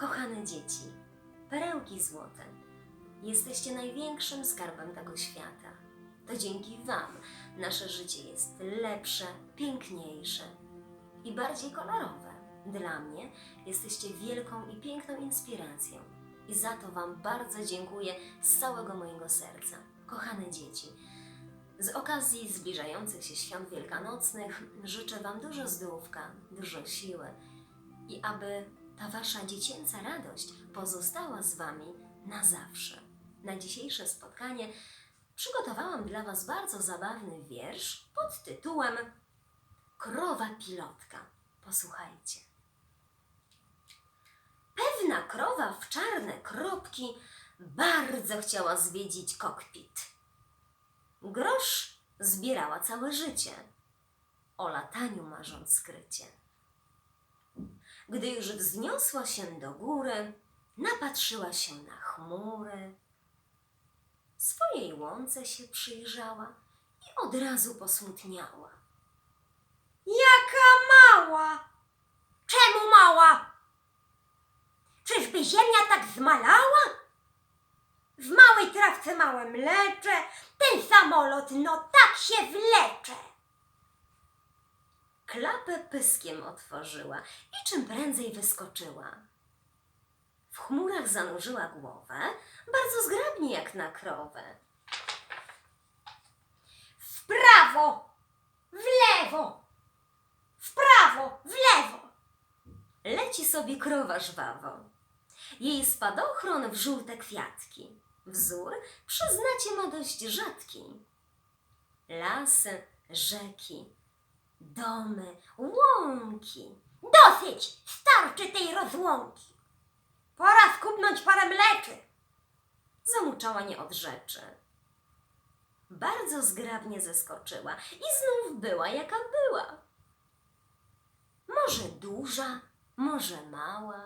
Kochane dzieci, perełki złote, jesteście największym skarbem tego świata. To dzięki Wam nasze życie jest lepsze, piękniejsze i bardziej kolorowe. Dla mnie jesteście wielką i piękną inspiracją i za to Wam bardzo dziękuję z całego mojego serca. Kochane dzieci, z okazji zbliżających się świąt wielkanocnych życzę Wam dużo zdrówka, dużo siły i aby ta Wasza dziecięca radość pozostała z Wami na zawsze. Na dzisiejsze spotkanie przygotowałam dla Was bardzo zabawny wiersz pod tytułem Krowa pilotka. Posłuchajcie. Pewna krowa w czarne kropki bardzo chciała zwiedzić kokpit. Grosz zbierała całe życie, o lataniu marząc skrycie. Gdy już wzniosła się do góry, napatrzyła się na chmury, swojej łące się przyjrzała i od razu posmutniała. Jaka mała! Czemu mała? Czyżby ziemia tak zmalała? W małej trawce małe mlecze, ten samolot no tak się wlecze. Klapę pyskiem otworzyła i czym prędzej wyskoczyła. W chmurach zanurzyła głowę, bardzo zgrabnie jak na krowę. W prawo, w lewo, w prawo, w lewo. Leci sobie krowa żwawo. Jej spadochron w żółte kwiatki. Wzór, przyznacie, ma dość rzadki. Lasy, rzeki, domy, łąki. Dosyć, starczy tej rozłąki. Pora skubnąć parę mleczy. Zamuczała nie od rzeczy. Bardzo zgrabnie zeskoczyła i znów była jaka była. Może duża, może mała.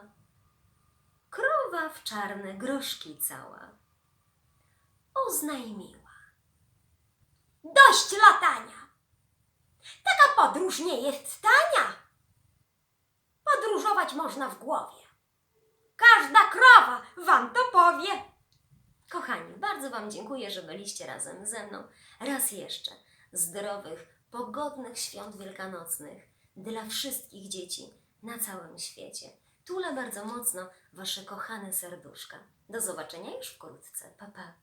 Krowa w czarne groszki cała. Oznajmiła. Dość latania. Podróż nie jest tania. Podróżować można w głowie. Każda krowa wam to powie. Kochani, bardzo Wam dziękuję, że byliście razem ze mną. Raz jeszcze zdrowych, pogodnych świąt wielkanocnych dla wszystkich dzieci na całym świecie. Tulę bardzo mocno Wasze kochane serduszka. Do zobaczenia już wkrótce. Pa, pa.